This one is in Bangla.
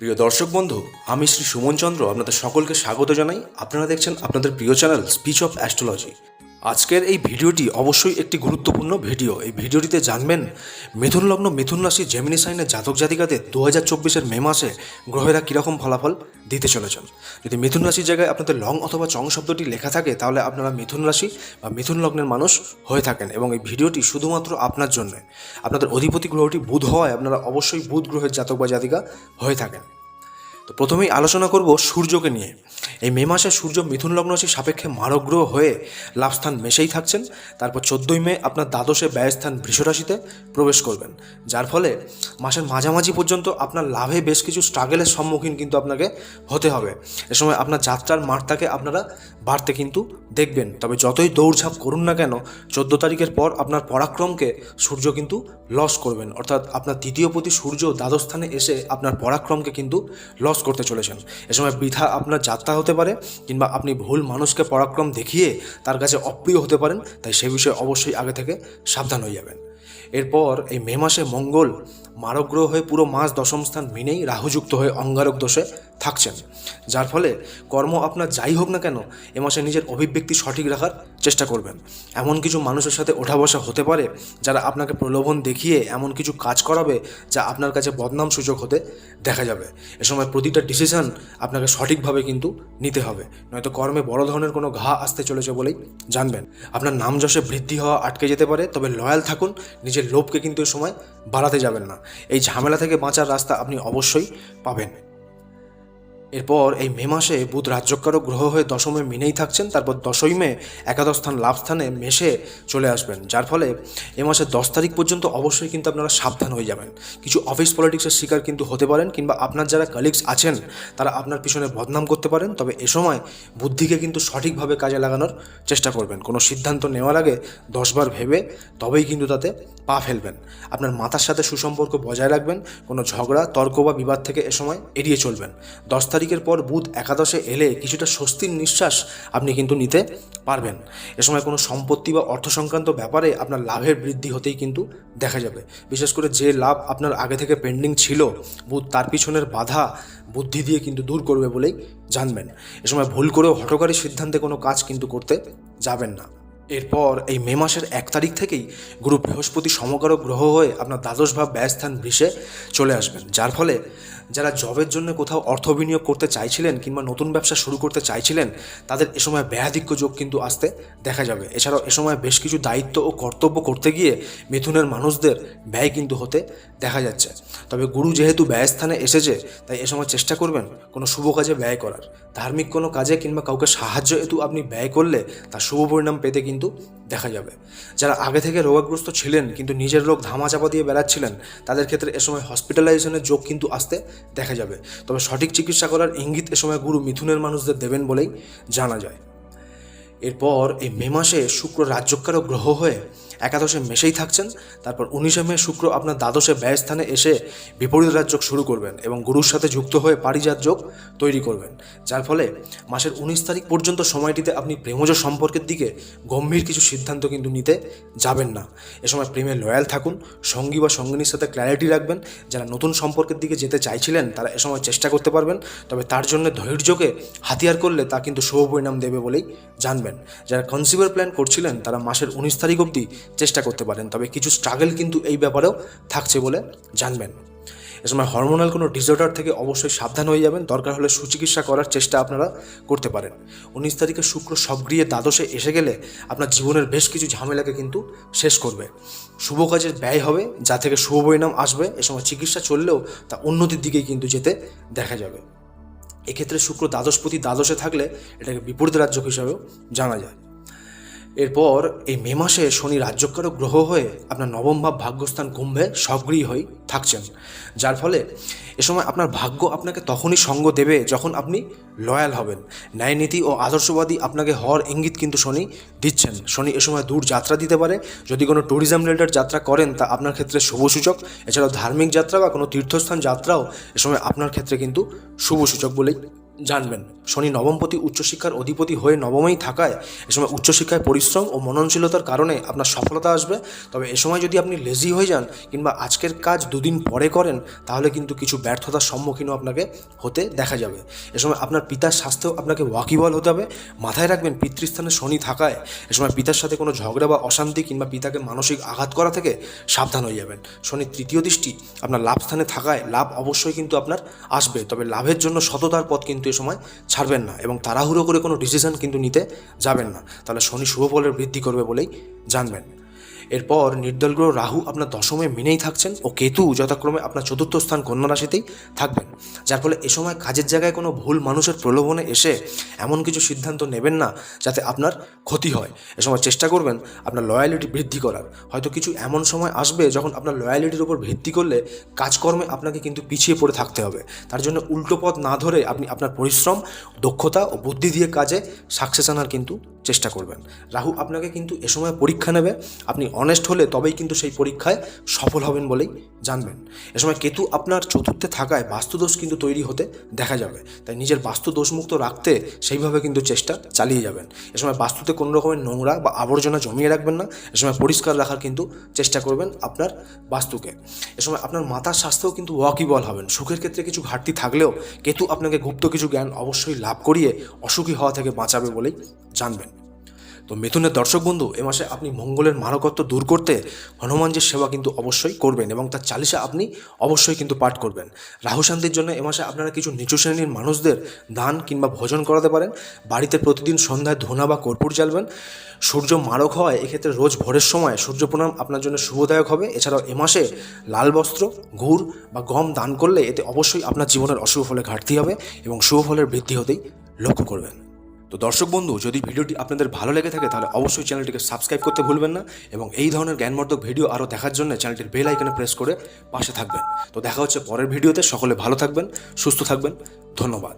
প্রিয় দর্শক বন্ধু, আমি শ্রী সুমন চন্দ্র আপনাদের সকলকে স্বাগত জানাই। আপনারা দেখছেন আপনাদের প্রিয় চ্যানেল স্পিচ অফ অ্যাস্ট্রোলজি। আজকের এই ভিডিওটি অবশ্যই একটি গুরুত্বপূর্ণ ভিডিও। এই ভিডিওটিতে জানবেন মিথুন লগ্ন মিথুন রাশি জেমিনি সাইনের জাতক জাতিকাদের দু হাজার চব্বিশের মে মাসে গ্রহেরা কীরকম ফলাফল দিতে চলেছেন। যদি মিথুন রাশির জায়গায় আপনাদের লং অথবা চং শব্দটি লেখা থাকে, তাহলে আপনারা মিথুন রাশি বা মিথুন লগ্নের মানুষ হয়ে থাকেন এবং এই ভিডিওটি শুধুমাত্র আপনার জন্য। আপনাদের অধিপতি গ্রহটি বুধ হওয়ায় আপনারা অবশ্যই বুধ গ্রহের জাতক বা জাতিকা হয়ে থাকেন। তো প্রথমেই আলোচনা করব সূর্যকে নিয়ে। এই মে মাসে সূর্য মিথুন লগ্ন রাশির সাপেক্ষে মারগ্রহ হয়ে লাভস্থান মেশেই থাকছেন। তারপর চোদ্দোই মে আপনার দ্বাদশে ব্যয়স্থান বৃষ রাশিতে প্রবেশ করবেন। যার ফলে মাসের মাঝামাঝি পর্যন্ত আপনার লাভে বেশ কিছু স্ট্রাগেলের সম্মুখীন কিন্তু আপনাকে হতে হবে। এ সময় আপনার যাত্রার মার্গটাকে আপনারা বাড়তে কিন্তু দেখবেন। তবে যতই দৌড়ঝাঁপ করুন না কেন, চোদ্দ তারিখের পর আপনার পরাক্রমকে সূর্য কিন্তু লস করবেন। অর্থাৎ আপনার দ্বিতীয় প্রতি সূর্য দ্বাদশ স্থানে এসে আপনার পরাক্রমকে কিন্তু লস করতে চলেছেন। এ সময় বৃথা আপনার যাত্রা হতে পারে কিংবা আপনি ভুল মানুষকে পরাক্রম দেখিয়ে তার কাছে অপ্রিয় হতে পারেন, তাই সে বিষয়ে অবশ্যই আগে থেকে সাবধান হয়ে যাবেন। এরপর এই মে মাসে মঙ্গল মারক গ্রহ হয়ে পুরো মাস দশম স্থান মেনেই রাহুযুক্ত হয়ে অঙ্গারক দোষে থাকছেন। যার ফলে কর্ম আপনার যাই হোক না কেন, এ মাসে নিজের অভিব্যক্তি সঠিক রাখার চেষ্টা করবেন। এমন কিছু মানুষের সাথে ওঠা বসা হতে পারে যারা আপনাকে প্রলোভন দেখিয়ে এমন কিছু কাজ করাবে যা আপনার কাছে বদনাম সুযোগ হতে দেখা যাবে। এ সময় প্রতিটা ডিসিশন আপনাকে সঠিকভাবে কিন্তু নিতে হবে। নয়তো কর্মে বড় ধরনের কোনো ঘা আসতে চলেছে বলেই জানবেন। আপনার নাম যশে বৃদ্ধি হওয়া আটকে যেতে পারে, তবে লয়াল থাকুন নিজের লোভকে কিন্তু এই সময় বাড়াতে যাবেন না। এই ঝামেলা থেকে বাঁচার রাস্তা আপনি অবশ্যই পাবেন। এরপর এই মে মাসে বুধ রাজ্যকারক গ্রহ হয়ে দশমে মিনেই থাকছেন, তারপর দশই মে একাদশ স্থান, লাভ স্থানে মেশে চলে আসবেন। যার ফলে এ মাসের দশ তারিখ পর্যন্ত অবশ্যই কিন্তু আপনারা সাবধান হয়ে যাবেন। কিছু অফিস পলিটিক্সের শিকার কিন্তু হতে পারেন, কিংবা আপনার যারা কালিগস আছেন, তারা আপনার পিছনে বদনাম করতে পারেন, তবে এ সময় বুদ্ধিকে কিন্তু সঠিকভাবে কাজে লাগানোর চেষ্টা করবেন। কোনো সিদ্ধান্ত নেওয়ার আগে দশবার ভেবে, তবেই কিন্তু তাতে পা ফেলবেন। আপনার মাতার সাথে সুসম্পর্ক বজায় রাখবেন, কোনো ঝগড়া, তর্ক বা বিবাদ থেকে এ সময় এড়িয়ে চলবেন। দশ তারিখের পর বুধ একাদশে এলে কিছুটা স্বস্তির নিঃশ্বাস আপনি কিন্তু নিতে পারবেন। এ সময় কোনো সম্পত্তি বা অর্থ সংক্রান্ত ব্যাপারে আপনার লাভের বৃদ্ধি হতেই কিন্তু দেখা যাবে। বিশেষ করে যে লাভ আপনার আগে থেকে পেন্ডিং ছিল, বুধ তার পিছনের বাধা বুদ্ধি দিয়ে কিন্তু দূর করবে বলেই জানবেন। এ সময় ভুল করেও হঠকারী সিদ্ধান্তে কোনো কাজ কিন্তু করতে যাবেন না। এরপর এই মে মাসের এক তারিখ থেকেই গুরু বৃহস্পতি সমকারক গ্রহ হয়ে আপনার দ্বাদশ ভাব ব্যয়স্থান বৃষে চলে আসবেন। যার ফলে যারা জবের জন্য কোথাও অর্থ বিনিয়োগ করতে চাইছিলেন কিংবা নতুন ব্যবসা শুরু করতে চাইছিলেন, তাদের এ সময় ব্যয়াধিক্য যোগ কিন্তু আসতে দেখা যাবে। এছাড়াও এ সময় বেশ কিছু দায়িত্ব ও কর্তব্য করতে গিয়ে মিথুনের মানুষদের ব্যয় কিন্তু হতে দেখা যাচ্ছে। তবে গুরু যেহেতু ব্যয়স্থানে এসেছে, তাই এ সময় চেষ্টা করবেন কোনো শুভ কাজে ব্যয় করার। ধার্মিক কোনো কাজে কিংবা কাউকে সাহায্য হেতু আপনি ব্যয় করলে তার শুভ পরিণাম পেতে কিন্তু দেখা যাবে। যারা আগে থেকে রোগগ্রস্ত ছিলেন কিন্তু নিজের রোগ ধামাচাপা দিয়ে বেড়াচ্ছিলেন, তাদের ক্ষেত্রে এ সময় হসপিটালাইজেশনের যোগ কিন্তু আসতে দেখা যাবে। তবে সঠিক চিকিৎসা করার ইঙ্গিত এ সময় গুরু মিথুনের মানুষদের দেবেন বলেই জানা যায়। এরপর এই মে মাসে শুক্র রাজ্যকারক গ্রহ হয়ে একাদশে মেশেই থাকছেন। তারপর উনিশে মে শুক্র আপনার দ্বাদশে ব্যয়স্থানে এসে বিপরীত রাজ্য শুরু করবেন এবং গুরুর সাথে যুক্ত হয়ে পারিজাত যোগ তৈরি করবেন। যার ফলে মাসের উনিশ তারিখ পর্যন্ত সময়টিতে আপনি প্রেমজ সম্পর্কের দিকে গম্ভীর কিছু সিদ্ধান্ত কিন্তু নিতে যাবেন না। এ সময় প্রেমে লয়াল থাকুন, সঙ্গী বা সঙ্গিনীর সাথে ক্ল্যারিটি রাখবেন, যারা নতুন সম্পর্কের দিকে যেতে চাইছিলেন তারা এ সময় চেষ্টা করতে পারবেন, তবে তার জন্য ধৈর্যকে হাতিয়ার করলে তা কিন্তু শুভ পরিণাম দেবে বলেই জানবেন। যারা কনসিভার প্ল্যান করছিলেন তারা মাসের উনিশ তারিখ অবধি চেষ্টা করতে পারেন, তবে কিছু স্ট্রাগল কিন্তু এই ব্যাপারেও থাকছে বলে জানবেন। এ সময় হরমোনাল কোনো ডিসঅর্ডার থেকে অবশ্যই সাবধান হয়ে যাবেন, দরকার হলে সুচিকিৎসা করার চেষ্টা আপনারা করতে পারেন। উনিশ তারিখে শুক্র সবগৃহে দ্বাদশে এসে গেলে আপনার জীবনের বেশ কিছু ঝামেলাকে কিন্তু শেষ করবে। শুভ কাজের ব্যয় হবে, যা থেকে শুভ পরিণাম আসবে, এ সময় চিকিৎসা চললেও তা উন্নতির দিকেই কিন্তু যেতে দেখা যাবে। এক্ষেত্রে শুক্র দ্বাদশপতি দ্বাদশে থাকলে এটাকে বিপরীত রাজ্য হিসাবেও জানা যায়। এরপর এই মে মাসে শনি রাজ্যকারক গ্রহ হয়ে আপনার নবম ভাব ভাগ্যস্থান কুম্ভে সক্রিয় হয়ে থাকছেন। যার ফলে এ সময় আপনার ভাগ্য আপনাকে তখনই সঙ্গ দেবে যখন আপনি লয়াল হবেন। ন্যায়নীতি ও আদর্শবাদী আপনাকে হওয়ার ইঙ্গিত কিন্তু শনি দিচ্ছেন। শনি এ সময় দূর যাত্রা দিতে পারে। যদি কোনো ট্যুরিজম রিলেটেড যাত্রা করেন তা আপনার ক্ষেত্রে শুভ সূচক। এছাড়াও ধার্মিক যাত্রা বা কোনো তীর্থস্থান যাত্রাও এ সময় আপনার ক্ষেত্রে কিন্তু শুভ সূচক বলেই জানবেন। শনি নবমপতি, উচ্চশিক্ষার অধিপতি হয়ে নবমেই থাকায় এ সময় উচ্চশিক্ষায় পরিশ্রম ও মননশীলতার কারণে আপনার সফলতা আসবে। তবে এ সময় যদি আপনি লেজি হয়ে যান কিংবা আজকের কাজ দুদিন পরে করেন, তাহলে কিন্তু কিছু ব্যর্থতার সম্মুখীনও আপনাকে হতে দেখা যাবে। এ সময় আপনার পিতার স্বাস্থ্যেও আপনাকে ওয়াকিবল হতে হবে। মাথায় রাখবেন, পিতৃস্থানে শনি থাকায় এ সময় পিতার সাথে কোনো ঝগড়া বা অশান্তি কিংবা পিতাকে মানসিক আঘাত করা থেকে সাবধান হয়ে যাবেন। শনির তৃতীয় দৃষ্টি আপনার লাভ স্থানে থাকায় লাভ অবশ্যই কিন্তু আপনার আসবে। তবে লাভের জন্য সততার পথ কিন্তু এ সময় ছাড়বেন না এবং তাড়াহুড়ো করে কোনো ডিসিশন কিন্তু নিতে যাবেন না। তাহলে শনি শুভ ফলের বৃদ্ধি করবে বলেই জানবেন। এরপর নির্দল গ্রহ রাহু আপনার দশমে মিনেই থাকছেন ও কেতু যথাক্রমে আপনার চতুর্থ স্থান কন্যা রাশিতেই থাকবেন। যার ফলে এ সময় কাজের জায়গায় কোনো ভুল মানুষের প্রলোভনে এসে এমন কিছু সিদ্ধান্ত নেবেন না যাতে আপনার ক্ষতি হয়। এ সময় চেষ্টা করবেন আপনার লয়ালিটি বৃদ্ধি করার। হয়তো কিছু এমন সময় আসবে যখন আপনার লয়ালিটির উপর ভিত্তি করলে কাজকর্মে আপনাকে কিন্তু পিছিয়ে পড়ে থাকতে হবে। তার জন্য উল্টো পথ না ধরে আপনি আপনার পরিশ্রম, দক্ষতা ও বুদ্ধি দিয়ে কাজে সাকসেস আনার কিন্তু চেষ্টা করবেন। রাহু আপনাকে কিন্তু এ সময় পরীক্ষা নেবে। আপনি অনেস্ট হলে তবেই কিন্তু সেই পরীক্ষায় সফল হবেন বলেই জানবেন। এ সময় কেতু আপনার চতুর্থে থাকায় বাস্তুদোষ কিন্তু তৈরি হতে দেখা যাবে। তাই নিজের বাস্তু দোষমুক্ত রাখতে সেইভাবে কিন্তু চেষ্টা চালিয়ে যাবেন। এ সময় বাস্তুতে কোনো রকমের নোংরা বা আবর্জনা জমিয়ে রাখবেন না। এ সময় পরিষ্কার রাখার কিন্তু চেষ্টা করবেন আপনার বাস্তুকে। এ সময় আপনার মাতার স্বাস্থ্যও কিন্তু ওয়াকিবল হবেন। সুখের ক্ষেত্রে কিছু ঘাটতি থাকলেও কেতু আপনাকে গুপ্ত কিছু জ্ঞান অবশ্যই লাভ করিয়ে অসুখী হওয়া থেকে বাঁচাবে বলেই জানবেন। তো মিথুনের দর্শক বন্ধু, এ মাসে আপনি মঙ্গলের মারকত্ব দূর করতে হনুমানজির সেবা কিন্তু অবশ্যই করবেন এবং তার চালিশা আপনি অবশ্যই কিন্তু পাঠ করবেন। রাহু শান্তির জন্য এ মাসে আপনারা কিছু নিচু শ্রেণির মানুষদের দান কিংবা ভোজন করাতে পারেন। বাড়িতে প্রতিদিন সন্ধ্যায় ধোনা বা কর্পূর জ্বালবেন। সূর্য মারক হয়, এক্ষেত্রে রোজ ভোরের সময় সূর্য প্রণাম আপনার জন্য শুভদায়ক হবে। এছাড়াও এ মাসে লাল বস্ত্র, গুড় বা গম দান করলে এতে অবশ্যই আপনার জীবনের অশুভ ফলে ঘাটতি হবে এবং শুভ ফলের বৃদ্ধি হতেই লক্ষ্য করবেন। তো দর্শক বন্ধু, যদি ভিডিওটি আপনাদের ভালো লেগে থাকে, তাহলে অবশ্যই চ্যানেলটিকে সাবস্ক্রাইব করতে ভুলবেন না এবং এই ধরনের জ্ঞানবর্ধক ভিডিও আরও দেখার জন্য চ্যানেলটির বেল আইকনে প্রেস করে পাশে থাকবেন। তো দেখা হচ্ছে পরের ভিডিওতে, সকলে ভালো থাকবেন, সুস্থ থাকবেন, ধন্যবাদ।